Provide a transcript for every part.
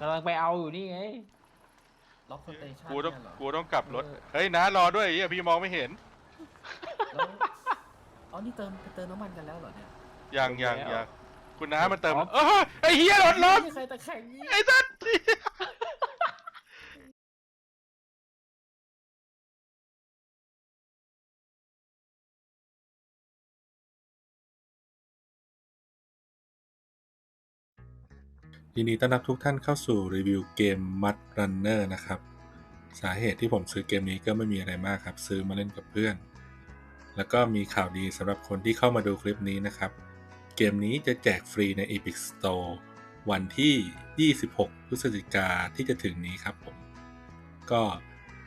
กำลังไปเอาอยู่นี่ไง ล็อกสเตชันกูต้องเนี่ยเหรอกูต้องกลับรถเออเฮ้ยน้ารอด้วยไอ้เหี้ยพี่มองไม่เห็น แล้วอ๋อนี่เติมเติมน้ำมันกันแล้วเหรอเนี่ยยังยังแล้วยังคุณน้ามันเติมอ๋อ เออไอ้เฮียรถรถไม่มีใครตะแคงนี้ไอ้สัส ยินดีต้อนรับทุกท่านเข้าสู่รีวิวเกม Mud Runner นะครับ สาเหตุที่ผมซื้อเกมนี้ก็ไม่มีอะไรมากครับ ซื้อมาเล่นกับเพื่อน แล้วก็มีข่าวดีสำหรับคนที่เข้ามาดูคลิปนี้นะครับ เกมนี้จะแจกฟรีใน Epic Store วันที่ 26 พฤศจิกาที่จะถึงนี้ครับผม ก็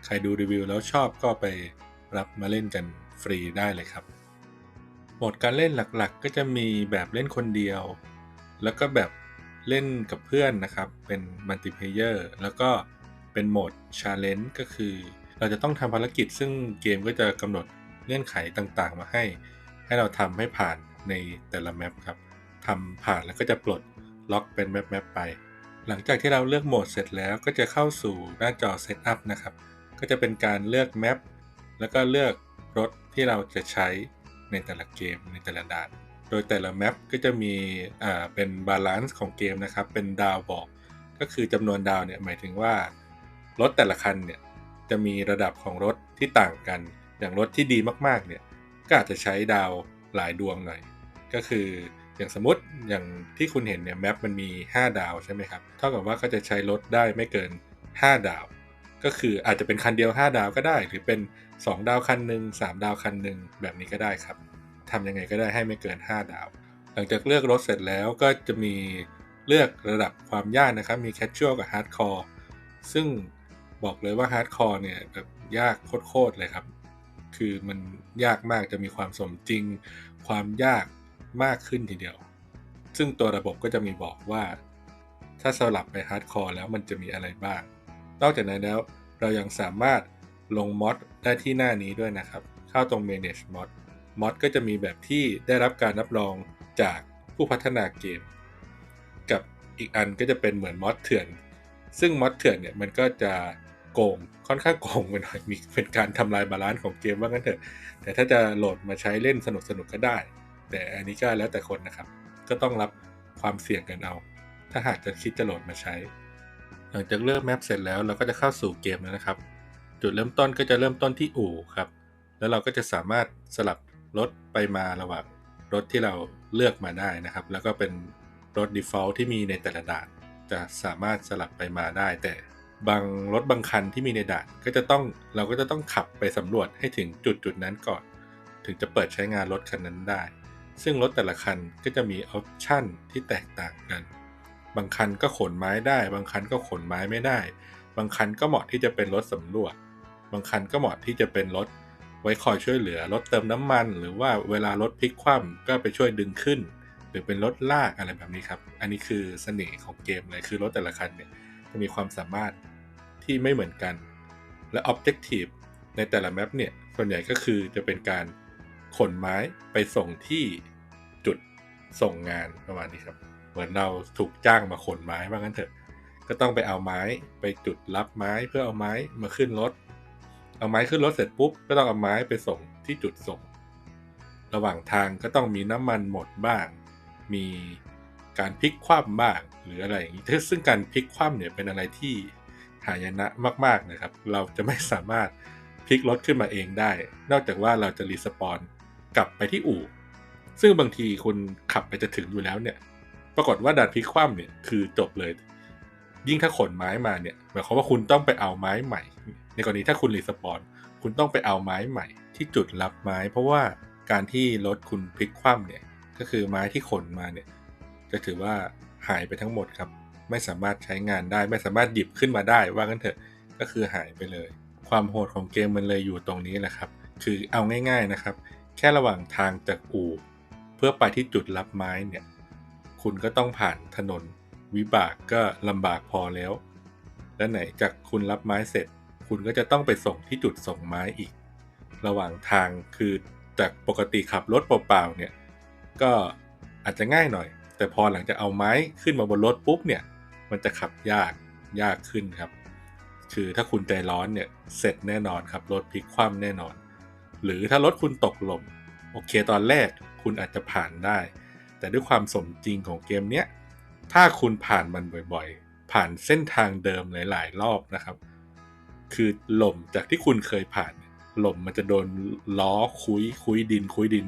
ใครดูรีวิวแล้วชอบก็ไปรับมาเล่นกันฟรีได้เลยครับ โหมดการเล่นหลักๆ ก็จะมีแบบเล่นคนเดียว แล้วก็แบบ เล่นกับเพื่อนนะครับ เป็นมัลติเพเยอร์แล้วก็เป็นโหมดชาเลนจ์ก็คือ เราจะต้องทำภารกิจ ซึ่งเกมก็จะกำหนดเงื่อนไขต่างๆ มาให้ ให้เราทำให้ผ่านในแต่ละแมปครับทำผ่านแล้วก็จะปลดล็อกเป็นแมปๆไป หลังจากที่เราเลือกโหมดเสร็จแล้วก็จะเข้าสู่หน้าจอเซตอัพนะครับ ก็จะเป็นการเลือกแมปแล้วก็เลือกรถที่เราจะใช้ในแต่ละเกมในแต่ละด่าน ดยแต่ละแมปก็จะมีอ่าเป็นบาลานซ์ของเกมนะครับ เป็นดาวบอก ก็คือจำนวนดาวเนี่ยหมายถึงว่า รถแต่ละคันเนี่ยจะมีระดับของรถที่ต่างกัน อย่างรถที่ดีมากๆเนี่ยก็อาจจะใช้ดาวหลายดวงหน่อย ก็คืออย่างสมมติอย่างที่คุณเห็นเนี่ยแมปมันมี 5 ดาวใช่ไหมครับ เท่ากับว่าก็จะใช้รถได้ไม่เกิน 5 ดาว ก็คืออาจจะเป็นคันเดียว 5 ดาวก็ได้ หรือเป็น 2 ดาวคันหนึ่ง3 ดาวคันหนึ่งแบบนี้ก็ได้ครับ ทำยังไงก็ได้ให้ไม่เกิน 5 ดาว หลังจากเลือกรถเสร็จแล้วก็จะมีเลือกระดับความยากนะครับ มี casual กับ hardcore ซึ่งบอกเลยว่า hardcore เนี่ยแบบยากโคตรๆเลยครับ คือมันยากมากจะมีความสมจริง ความยากมากขึ้นทีเดียว ซึ่งตัวระบบก็จะมีบอกว่า ถ้าสลับไป hardcore แล้วมันจะมีอะไรบ้าง นอกจากนั้นแล้วเรายังสามารถลงมอดได้ที่หน้านี้ด้วยนะครับ เข้าตรง manage mod มอดก็จะมีแบบที่ได้รับการรับรองจากผู้พัฒนาเกม กับอีกอันก็จะเป็นเหมือนมอดเถื่อน ซึ่งมอดเถื่อนเนี่ยมันก็จะโกงค่อนข้างโกงไปหน่อยมีเป็นการทำลายบาลานซ์ของเกมว่างั้นเถอะ แต่ถ้าจะโหลดมาใช้เล่นสนุกๆก็ได้ แต่อันนี้ก็แล้วแต่คนนะครับ ก็ต้องรับความเสี่ยงกันเอา ถ้าหากจะคิดจะโหลดมาใช้ หลังจากเลือกแมปเสร็จแล้วเราก็จะเข้าสู่เกมแล้วนะครับ จุดเริ่มต้นก็จะเริ่มต้นที่อู่ครับ แล้วเราก็จะสามารถสลับ รถไปมาระหว่างรถที่เราเลือกมาได้นะครับ แล้วก็เป็นรถ default ที่มีในแต่ละด่านจะสามารถสลับไปมาได้ แต่บางรถบางคันที่มีในด่านก็จะต้องเราก็จะต้องขับไปสำรวจให้ถึงจุดจุดนั้นก่อน ถึงจะเปิดใช้งานรถคันนั้นได้ ซึ่งรถแต่ละคันก็จะมีออปชั่นที่แตกต่างกัน บางคันก็ขนไม้ได้ บางคันก็ขนไม้ไม่ได้ บางคันก็เหมาะที่จะเป็นรถสำรวจ บางคันก็เหมาะที่จะเป็นรถ ไว้คอยช่วยเหลือรถเติมน้ำมัน หรือว่าเวลารถพลิกคว่ำก็ไปช่วยดึงขึ้น หรือเป็นรถลากอะไรแบบนี้ครับ อันนี้คือเสน่ห์ของเกมเลยคือรถแต่ละคันเนี่ยจะมีความสามารถที่ไม่เหมือนกัน และ Objective ในแต่ละแมปเนี่ยส่วนใหญ่ก็คือจะเป็นการขนไม้ไปส่งที่จุดส่งงานประมาณนี้ครับ เหมือนเราถูกจ้างมาขนไม้ว่างั้นเถอะ ก็ต้องไปเอาไม้ไปจุดรับไม้เพื่อเอาไม้มาขึ้นรถ เอาไม้ขึ้นรถเสร็จปุ๊บก็ต้องเอาไม้ไปส่งที่จุดส่ง ระหว่างทางก็ต้องมีน้ำมันหมดบ้าง มีการพลิกคว่ำบ้างหรืออะไรอย่างนี้ซึ่งการพลิกคว่ำเนี่ยเป็นอะไรที่หายนะมาก ๆนะครับ เราจะไม่สามารถพลิกรถขึ้นมาเองได้ นอกจากว่าเราจะรีสปอนกลับไปที่อู่ ซึ่งบางทีคุณขับไปจะถึงอยู่แล้วเนี่ย ปรากฏว่าด่านพลิกคว่ำเนี่ยคือจบเลย ยิ่งถ้าขนไม้มาเนี่ยหมายความว่าคุณต้องไปเอาไม้ใหม่ ในกรณีถ้าคุณรีสปอนคุณต้องไปเอาไม้ใหม่ที่จุดรับไม้ เพราะว่าการที่รถคุณพลิกคว่ำเนี่ยก็คือไม้ที่ขนมาเนี่ยจะถือว่าหายไปทั้งหมดครับ ไม่สามารถใช้งานได้ ไม่สามารถหยิบขึ้นมาได้ ว่างั้นเถอะก็คือหายไปเลย ความโหดของเกมมันเลยอยู่ตรงนี้แหละครับ คือเอาง่ายๆนะครับ แค่ระหว่างทางจากอู่ เพื่อไปที่จุดรับไม้เนี่ยคุณก็ต้องผ่านถนนวิบากก็ลำบากพอแล้ว และไหนจากคุณรับไม้เสร็จ คุณก็จะต้องไปส่งที่จุดส่งไม้อีก ระหว่างทางคือจากปกติขับรถเปล่าๆเนี่ยก็อาจจะง่ายหน่อย แต่พอหลังจากเอาไม้ขึ้นมาบนรถปุ๊บเนี่ย มันจะขับยากยากขึ้นครับ คือถ้าคุณใจร้อนเนี่ยเสร็จแน่นอนครับรถพลิกคว่ำแน่นอน หรือถ้ารถคุณตกหล่มโอเคตอนแรกคุณอาจจะผ่านได้ แต่ด้วยความสมจริงของเกมเนี้ยถ้าคุณผ่านมันบ่อยๆ ผ่านเส้นทางเดิมหลาย ๆ รอบนะครับ คือหล่มจากที่คุณเคยผ่านหล่มมันจะโดนล้อคุยคุยดินคุยดิน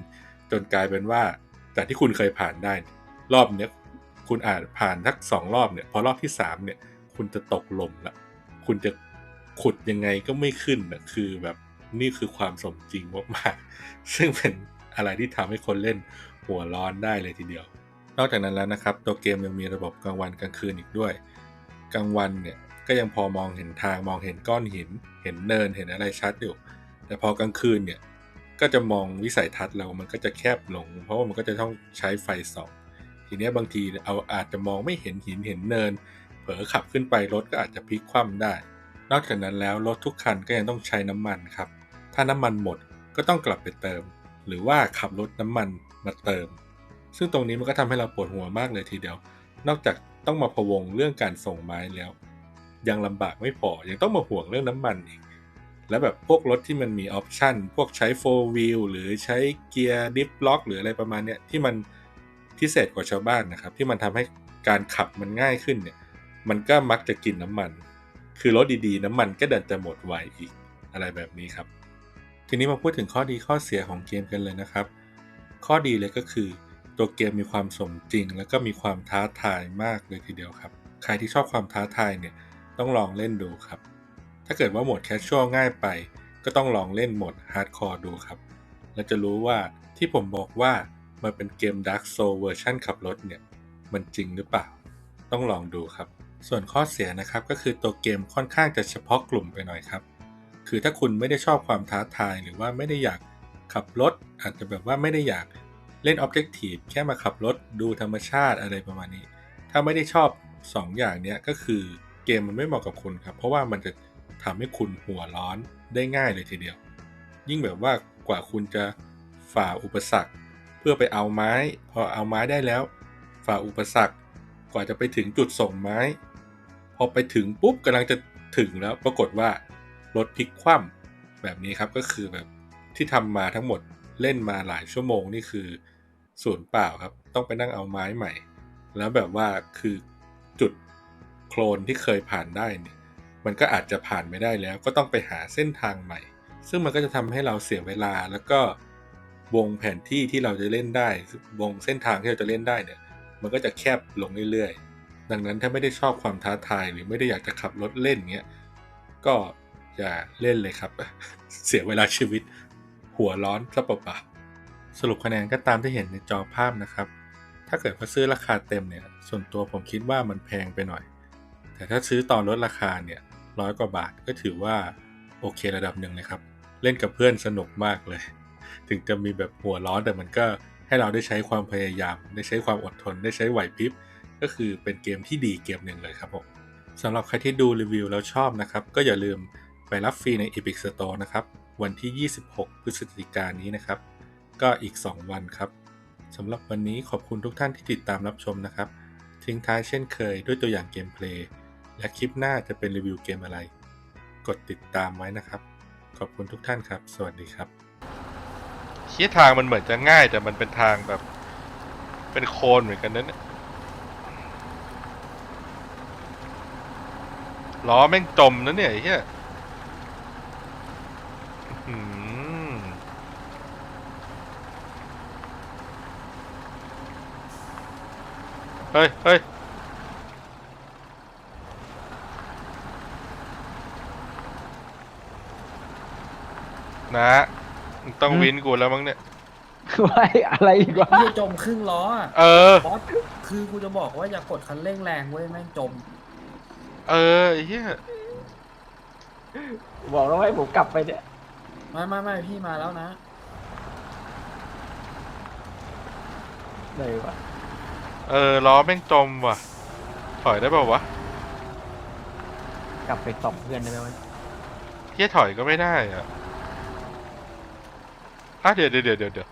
จนกลายเป็นว่าจากที่คุณเคยผ่านได้ รอบเนี้ยคุณอาจผ่านทักสองรอบเนี่ยพอรอบที่สามเนี่ยคุณจะตกหล่มละคุณจะขุดยังไงก็ไม่ขึ้นนะคือแบบนี่คือความสมจริงมากๆซึ่งเป็นอะไรที่ทำให้คนเล่นหัวร้อนได้เลยทีเดียว นอกจากนั้นแล้วนะครับ ตัวเกมยังมีระบบกลางวันกลางคืนอีกด้วย กลางวันเนี่ย ก็ยังพอมองเห็นทางมองเห็นก้อนหิน เห็นเนินเห็นอะไรชัดอยู่ แต่พอกลางคืนเนี่ยก็จะมองวิสัยทัศน์เรามันก็จะแคบลง เพราะว่ามันก็จะต้องใช้ไฟส่อง ทีนี้บางทีเอาอาจจะมองไม่เห็นหินเห็นเนิน เผลอขับขึ้นไปรถก็อาจจะพลิกคว่ำได้ นอกจากนั้นแล้วรถทุกคันก็ยังต้องใช้น้ำมันครับ ถ้าน้ำมันหมดก็ต้องกลับไปเติม หรือว่าขับรถน้ำมันมาเติม ซึ่งตรงนี้มันก็ทำให้เราปวดหัวมากเลยทีเดียว นอกจากต้องมาพะวงเรื่องการส่งไม้แล้ว ยังลำบากไม่พอ ยังต้องมาห่วงเรื่องน้ำมันอีก แล้วแบบพวกรถที่มันมีออปชันพวกใช้4 wheel หรือใช้เกียร์ดิฟล็อกหรืออะไรประมาณเนี้ยที่มันพิเศษกว่าชาวบ้านนะครับ ที่มันทำให้การขับมันง่ายขึ้นเนี่ย มันก็มักจะกินน้ำมัน คือรถดีๆ น้ำมันก็เดันจะหมดไวอีกอะไรแบบนี้ครับ ทีนี้มาพูดถึงข้อดีข้อเสียของเกมกันเลยนะครับ ข้อดีเลยก็คือตัวเกมมีความสมจริง แล้วก็มีความท้าทายมากเลยทีเดียวครับ ใครที่ชอบความท้าทายเนี่ย ต้องลองเล่นดูครับ ถ้าเกิดว่าโหมดแคชชวลง่ายไป ก็ต้องลองเล่นโหมดฮาร์ดคอร์ดูครับ แล้วจะรู้ว่าที่ผมบอกว่ามันเป็นเกม Dark Soul เวอร์ชันขับรถเนี่ย มันจริงหรือเปล่า ต้องลองดูครับ ส่วนข้อเสียนะครับก็คือตัวเกมค่อนข้างจะเฉพาะกลุ่มไปหน่อยครับ คือถ้าคุณไม่ได้ชอบความท้าทายหรือว่าไม่ได้อยากขับรถ อาจจะแบบว่าไม่ได้อยากเล่น Objective แค่มาขับรถดูธรรมชาติอะไรประมาณนี้ ถ้าไม่ได้ชอบ 2อย่างเนี้ยก็คือ เกมมันไม่เหมาะกับคุณครับ เพราะว่ามันจะทำให้คุณหัวร้อนได้ง่ายเลยทีเดียว ยิ่งแบบว่ากว่าคุณจะฝ่าอุปสรรค เพื่อไปเอาไม้ พอเอาไม้ได้แล้ว ฝ่าอุปสรรค กว่าจะไปถึงจุดส่งไม้ พอไปถึงปุ๊บกำลังจะถึงแล้วปรากฏว่ารถพลิกคว่ำแบบนี้ครับก็คือแบบที่ทำมาทั้งหมดเล่นมาหลายชั่วโมงนี่คือศูนย์เปล่าครับ ต้องไปนั่งเอาไม้ใหม่ แล้วแบบว่าคือ คลนที่เคยผ่านได้เนี่ยมันก็อาจจะผ่านไม่ได้แล้วก็ต้องไปหาเส้นทางใหม่ ซึ่งมันก็จะทำให้เราเสียเวลาแล้วก็วงแผนที่ที่เราจะเล่นได้ วงเส้นทางที่เราจะเล่นได้เนี่ย มันก็จะแคบลงเรื่อยๆ ดังนั้นถ้าไม่ได้ชอบความท้าทายหรือไม่ได้อยากจะขับรถเล่นเงี้ย ก็อย่าเล่นเลยครับ เสียเวลาชีวิต หัวร้อนซะเปล่าสรุปคะแนนก็ตามที่เห็นในจอภาพนะครับ ถ้าเกิดว่าซื้อราคาเต็มเนี่ย ส่วนตัวผมคิดว่ามันแพงไปหน่อย แต่ถ้าซื้อตอนลดราคาเนี่ยร้อยกว่าบาทก็ถือว่าโอเคระดับหนึ่งเลยครับ เล่นกับเพื่อนสนุกมากเลย ถึงจะมีแบบหัวร้อนแต่มันก็ให้เราได้ใช้ความพยายาม ได้ใช้ความอดทน ได้ใช้ไหวพริบ ก็คือเป็นเกมที่ดีเกมหนึ่งเลยครับผมสำหรับใครที่ดูรีวิวแล้วชอบนะครับ ก็อย่าลืมไปรับฟรีใน Epic Store นะครับ วันที่ 26 พฤศจิกายนนี้นะครับ ก็อีก 2 วันครับสำหรับวันนี้ขอบคุณทุกท่านที่ติดตามรับชมนะครับ ทิ้งท้ายเช่นเคยด้วยตัวอย่างเกมเพลย์ และคลิปหน้าจะเป็นรีวิวเกมอะไร กดติดตามไว้นะครับ ขอบคุณทุกท่านครับ สวัสดีครับเชี่ยทางมันเหมือนจะง่าย แต่มันเป็นทางแบบ เป็นโคลนเหมือนกันนั่นล้อแม่งจมนะเนี่ยไอ้เหี้ยอื้อหือเฮ้ยเฮ้ย นะมึงต้องอืมวินกูแล้วมั้งเนี่ยไว้อะไรอีกวะพี่จมครึ่งล้ออะเออ บอสคือกูจะบอกว่าอย่ากดคันเร่งแรงเว้ยแม่งจม เออไอ้เหี้ยบอกแล้วให้ผมกลับไปเนี่ยไม่ไม่ไม่พี่มาแล้วนะเลยวะเออล้อแม่งจมว่ะ ถอยได้เปล่าวะกลับไปตบเพื่อนได้ไหมวะเฮียถอยก็ไม่ได้อะ อะเดี๋ยวเดี๋ยวเดี๋ยวเดี๋ยวเดี๋ยว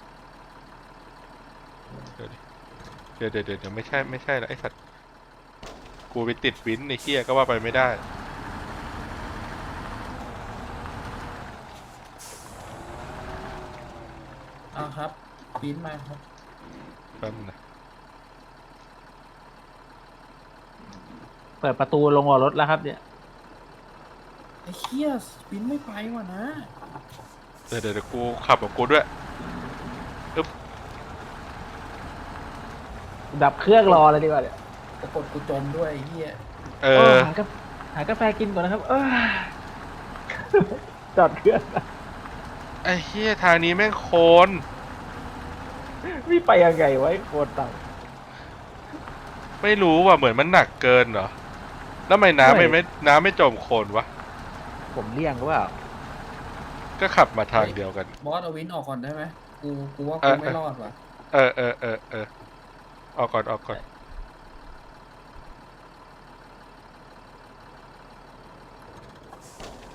เดี๋ยวเดี๋ยวเดี๋ยวเดี๋ยวเดี๋ยวไม่ใช่ไม่ใช่ละไอ้สัตว์กูไปติดวินไอ้เฮียก็ว่าไปไม่ได้เอาครับปีนมาครับแป๊บนะเปิดประตูลงออกรถแล้วครับเนี่ย ไอ้เคียปีนไม่ไปว่ะนะเดี๋ยวเดี๋ยวเดี๋ยวกูขับกับกูด้วยดับเครื่องรอเลยดีกว่าเนี่ยปรากฏกูจมด้วยไอ้เฮียเอเอออหากาหากาแฟกินก่อนนะครับ เออจอดเครื่องไอ้เฮียทางนี้แม่งโคลนพี่ไปยังไงไวะไอ้โคตรต่าง ไม่รู้ว่ะเหมือนมันหนักเกินเหรอ แล้วทำไมน้ำไม่ไม่น้ำไม่จมโคลนวะผมเลี่ยงหรือเปล่า ก็ขับมาทางเดียวกัน บอสเอาวินออกก่อนได้ไหมกูกูว่าเอกูอไม่รอดว่ะเออเออเออเออออกก่อนออกก่อน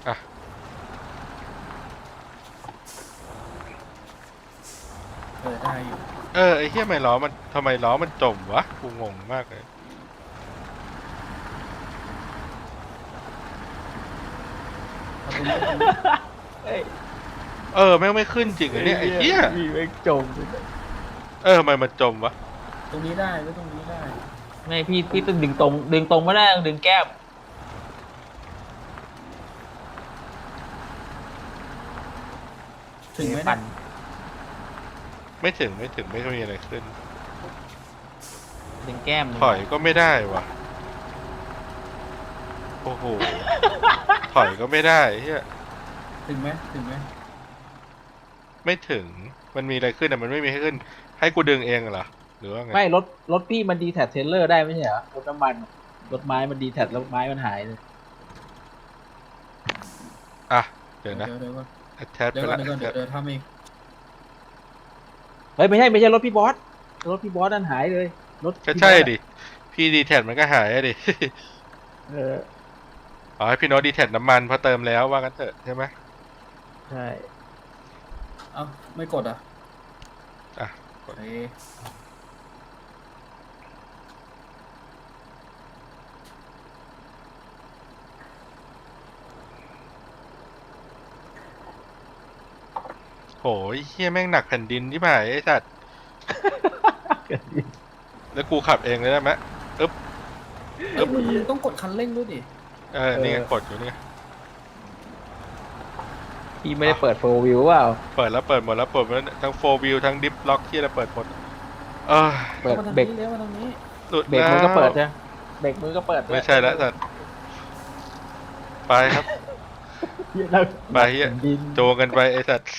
อะ เออได้อยู่เออไอ้เหี้ยทำไมล้อมันทำไมล้อมันจมวะกูงงมากเลยเอาตรงนี้ตรงนี้ เอ้ยเออแม่งไม่ขึ้นจริงเหรอเนี่ยไอ้เหี้ยพี่ไม่จมเออทำไมมันจมวะตรงนี้ได้ไว้ตรงนี้ได้ไม่พี่พี่ต้องดึงตรงดึงตรงไม่ได้ต้องดึงแก้มถึงไหมปั่เนะนไม่ถึงไม่ถึงไม่มีอะไรขึ้น ดึงแก้มถอยก็ไม่ได้วะโอ้โหถอยก็ไม่ได้เฮีย ถึงไหมถึงไหมไม่ถึง มันมีอะไรขึ้นอะมันไม่มีให้ขึ้น ให้กูดึงเองเหรอ หรือว่าไง ไม่รถรถพี่มันดีแท็เทเลอร์ได้ไม่ใช่เหรอรถน้ำมันรถไม้มันดีแท็แล้วไม้มันหายเลยอะ เดี๋ยวนะ เดี๋ยวเดี๋ยวก่อน attach เดี๋ยไปวก่อละนเดี๋ยวก่อนเดี๋ยว attach เดี๋ยวทำเองเฮ้ยไม่ใช่ไม่ใช่รถพี่บอสรถพี่บอสนั่นหายเลยรถก็พี่ใช่บอสอะดิ พี่ดีแท็มันก็หายอะดิ เออ อ๋อให้พี่โน้ตดีแท็น้ำมันพอเติมแล้วว่ากันเถอะใช่ไหม ใช่เอ้าไม่กดอะอะโอเคโหยเฮียแม่งหนักแผ่นดินที่หายไอ้สัตว์ แล้วกูขับเองเลยได้ไหมอึ๊บเอ้ยมึงมึงต้องกดคันเร่งด้วยดิ เออ นี่ไงกดอยู่นี่ไง พี่ไม่ได้เปิดโฟวิวเปล่า เปิดแล้วเปิดหมดแล้วเปิดหมดแล้วทั้งโฟวิวทั้งดิฟล็อกที่เราเปิดหมดเออเปิดอามาทางเบรกนี้เลี้ยวมาทางนี้หลุดเบรกแล้วมือก็เปิดใช่ไหมเบรกมือก็เปิดด้วยไม่ใช่แล้วสัตว์ไปครับเหี้ยแล้วไปเฮียดินโจงกันไปไอ้สัตว์